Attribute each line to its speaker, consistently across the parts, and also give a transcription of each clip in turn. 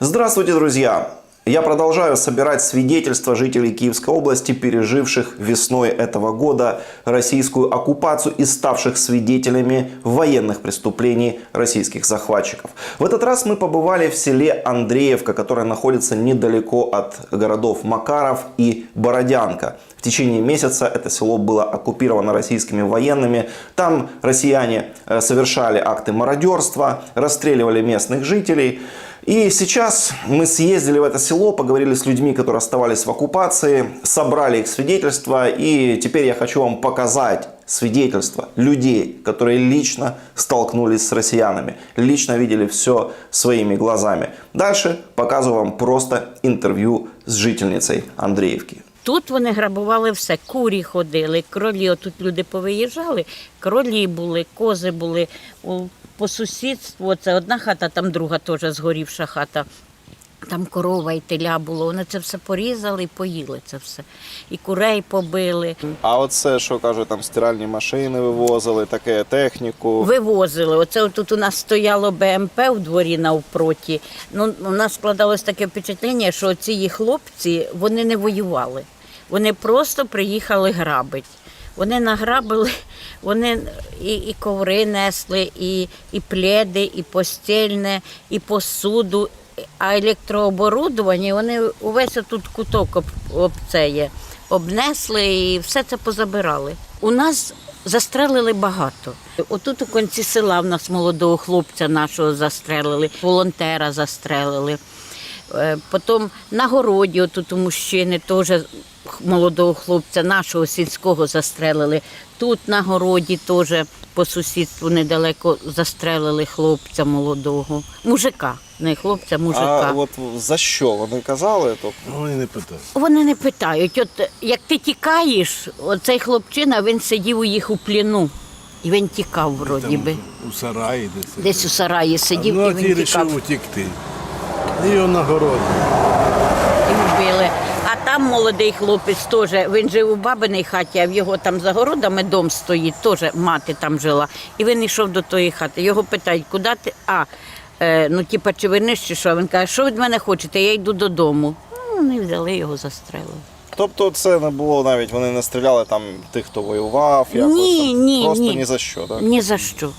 Speaker 1: Здравствуйте, друзья! Я продолжаю собирать свидетельства жителей Киевской области, переживших весной этого года российскую оккупацию и ставших свидетелями военных преступлений российских захватчиков. В этот раз мы побывали в селе Андреевка, которое находится недалеко от городов Макаров и Бородянка. В течение месяца это село было оккупировано российскими военными. Там россияне э, совершали акты мародерства, расстреливали местных жителей. И сейчас мы съездили в это село, поговорили с людьми, которые оставались в оккупации, собрали их свидетельства. И теперь я хочу вам показать свидетельства людей, которые лично столкнулись с россиянами, лично видели все своими глазами. Дальше показываю вам просто интервью с жительницей Андреевки.
Speaker 2: Тут вони грабували все. Курі ходили, кролі. Отут люди повиїжджали, кролі були, кози були. По сусідству, це одна хата, там друга теж згорівша хата. Там корова і теля було. Вони це все порізали і поїли це все. І курей побили.
Speaker 1: А оце, що кажуть, там стиральні машини вивозили, таке техніку.
Speaker 2: Вивозили. Оце тут у нас стояло БМП у дворі навпроті. Ну, у нас складалось таке впечатлення, що ці хлопці вони не воювали. Вони просто приїхали грабити. Вони награбили, вони і, і коври несли, і, і пледи, і постільне, і посуду, а електрооборудування вони увесь тут куток об, об це є, обнесли і все це позабирали. У нас застрелили багато. Отут у кінці села в нас молодого хлопця нашого застрелили, волонтера застрелили. Е, Потім на городі отут у мужчини теж молодого хлопця нашого сільського застрелили. Тут на городі теж по сусідству недалеко застрелили хлопця молодого. Мужика, не хлопця, мужика.
Speaker 1: А от за що вони казали? Тобто,
Speaker 3: Ну, Вони не питають.
Speaker 2: Вони не питають. От як ти тікаєш, оцей хлопчина він сидів у їх у пліну. І він тікав вроді би.
Speaker 3: у сараї десь.
Speaker 2: Десь у сараї сидів
Speaker 3: ну,
Speaker 2: і
Speaker 3: а
Speaker 2: він тікав.
Speaker 3: вирішив утікти. І його на город.
Speaker 2: і вбили. Там молодий хлопець теж, він жив у бабиній хаті, а в його там за городами дом стоїть, теж мати там жила. І він йшов до тої хати. Його питають, куди ти? А, е, ну типа, чи вернеш, чи що? Він каже, що від мене хочете? Я йду додому. Ну, вони взяли його, застрелили.
Speaker 1: тобто це не було навіть, вони не стріляли там тих, хто воював, якось
Speaker 2: Ні,
Speaker 1: там,
Speaker 2: ні,
Speaker 1: просто
Speaker 2: ні.
Speaker 1: ні за що, так?
Speaker 2: Ні за що.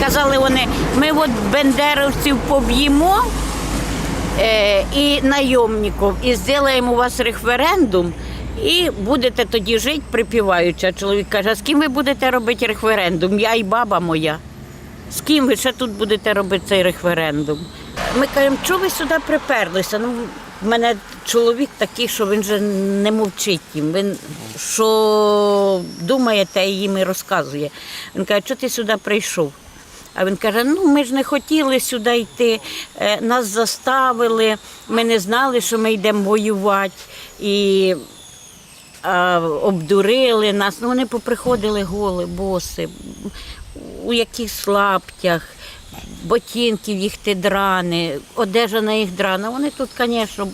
Speaker 2: Казали вони, ми от бендеровців поб'ємо і найомників, і зробимо у вас референдум, і будете тоді жити припіваючи. Чоловік каже, а з ким ви будете робити референдум? Я і баба моя. З ким ви ще тут будете робити цей референдум? Ми кажемо, чого ви сюди приперлися? Ну, в мене чоловік такий, що він же не мовчить їм. Він що думає, те їм і розказує. Він каже, що ти сюди прийшов? А він каже: ну ми ж не хотіли сюди йти, е, нас заставили, ми не знали, що ми йдемо воювати. І а, обдурили нас. Ну, вони поприходили голи, боси, у якихось лаптях, ботинків їх ти драни, одежа на їх драна. Вони тут, звісно,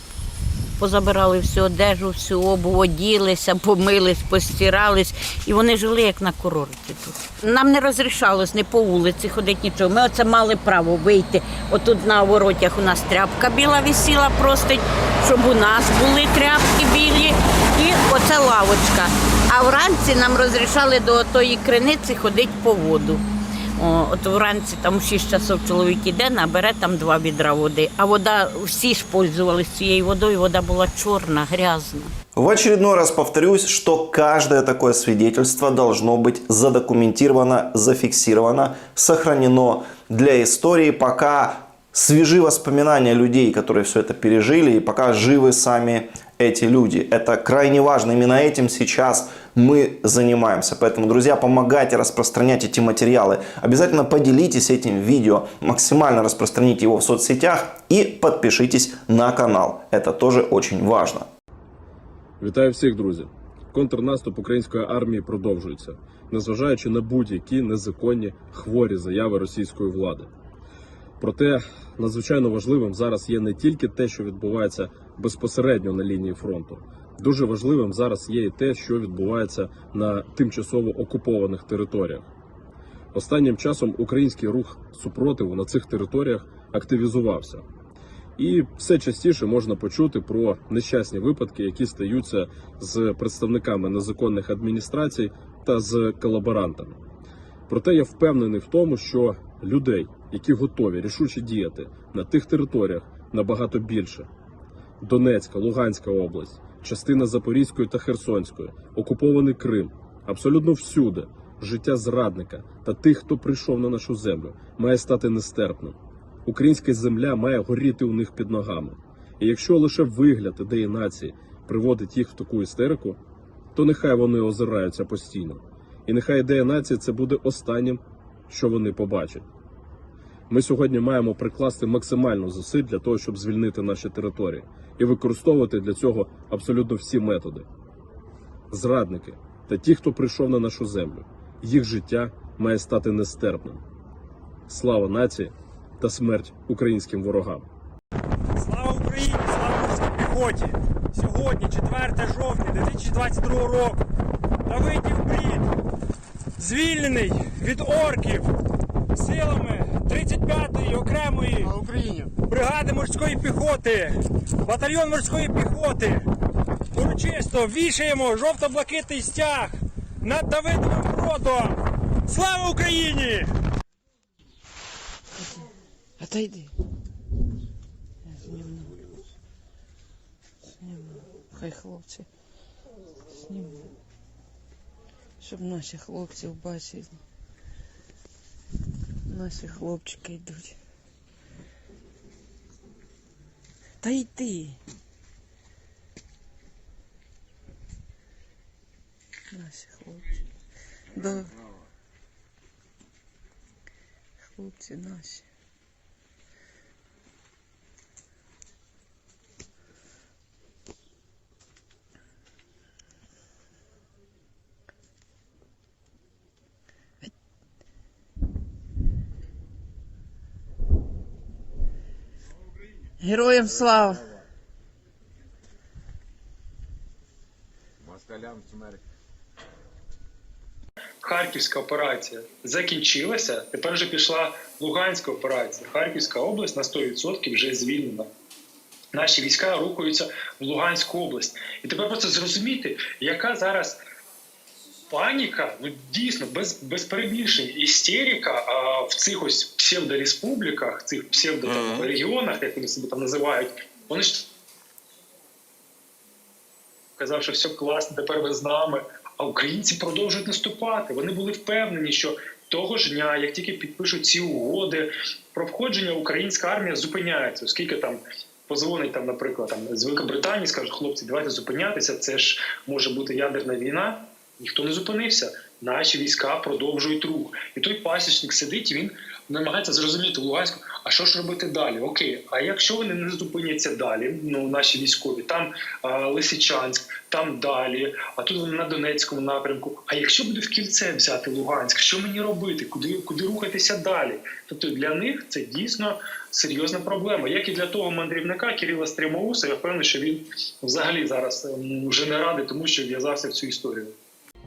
Speaker 2: позабирали всю одежу, всю обувь, оділися, помились, постирались, і вони жили як на курорті тут. Нам не розрішалось ні по вулиці ходити нічого. Ми оце мали право вийти. Отут на воротях у нас тряпка біла висіла просто, щоб у нас були тряпки білі, і оце лавочка. А вранці нам розрішали до тої криниці ходити по воду. О, от вранці там у 6 часов чоловік іде, набере там два відра води. А вода, всі ж пользувалися цією водою, вода була чорна, грязна.
Speaker 1: В очередной раз повторюсь, что каждое такое свидетельство должно быть задокументировано, зафиксировано, сохранено для истории, пока свежи воспоминания людей, которые все это пережили, и пока живы сами эти люди. Это крайне важно. Именно этим сейчас мы занимаемся. Поэтому, друзья, помогайте распространять эти материалы. Обязательно поделитесь этим видео, максимально распространите его в соцсетях и подпишитесь на канал. Это тоже очень важно.
Speaker 4: Вітаю всіх, друзі! Контрнаступ української армії продовжується, незважаючи на будь-які незаконні хворі заяви російської влади. Проте надзвичайно важливим зараз є не тільки те, що відбувається безпосередньо на лінії фронту. Дуже важливим зараз є і те, що відбувається на тимчасово окупованих територіях. Останнім часом український рух супротиву на цих територіях активізувався. І все частіше можна почути про нещасні випадки, які стаються з представниками незаконних адміністрацій та з колаборантами. Проте я впевнений в тому, що людей, які готові рішуче діяти на тих територіях, набагато більше. Донецька, Луганська область, частина Запорізької та Херсонської, окупований Крим, абсолютно всюди життя зрадника та тих, хто прийшов на нашу землю, має стати нестерпним. Українська земля має горіти у них під ногами. І якщо лише вигляд ідеї нації приводить їх в таку істерику, то нехай вони озираються постійно. І нехай ідея нації це буде останнім, що вони побачать. Ми сьогодні маємо прикласти максимально зусиль для того, щоб звільнити наші території і використовувати для цього абсолютно всі методи. Зрадники та ті, хто прийшов на нашу землю, їх життя має стати нестерпним. Слава нації та смерть українським ворогам!
Speaker 5: Слава Україні! Слава морській піхоті! Сьогодні, 4 жовтня 2022 року, Давидів Брід звільнений від орків силами 35-ї окремої бригади морської піхоти, батальйон морської піхоти. Урочисто вішаємо жовто-блакитний стяг над Давидовим бродом. Слава Україні!
Speaker 6: Отойди. Я зніму. Зніму. Хай хлопці. Зніму. Щоб наші хлопці бачили. Наші хлопчики йдуть. Та йди. Наші хлопці. Да. Хлопці наші. Героям слава!
Speaker 7: Харківська операція закінчилася. Тепер вже пішла Луганська операція. Харківська область на 100% вже звільнена. Наші війська рухаються в Луганську область. І тепер просто зрозуміти, яка зараз паніка, ну дійсно без, без перебільшень, істерика а, в цих ось псевдореспубліках, цих псевдорегіонах, як вони себе там називають, вони ж казав, що все класно, тепер ви з нами. А українці продовжують наступати. Вони були впевнені, що того ж дня, як тільки підпишуть ці угоди про входження, українська армія зупиняється, оскільки там. Позвонить там, наприклад, там з Великобританії, скаже, хлопці, давайте зупинятися. Це ж може бути ядерна війна. Ніхто не зупинився. Наші війська продовжують рух. І той пасічник сидить, він намагається зрозуміти Луганську, а що ж робити далі? Окей, а якщо вони не зупиняться далі, ну наші військові, там а, Лисичанськ, там далі, а тут вони на Донецькому напрямку. А якщо буде в кільце взяти Луганськ, що мені робити? Куди куди рухатися далі? Тобто для них це дійсно серйозна проблема. Як і для того мандрівника Кирила Стрімоуса, я впевнений, що він взагалі зараз ем, вже не радий, тому що в'язався в цю історію.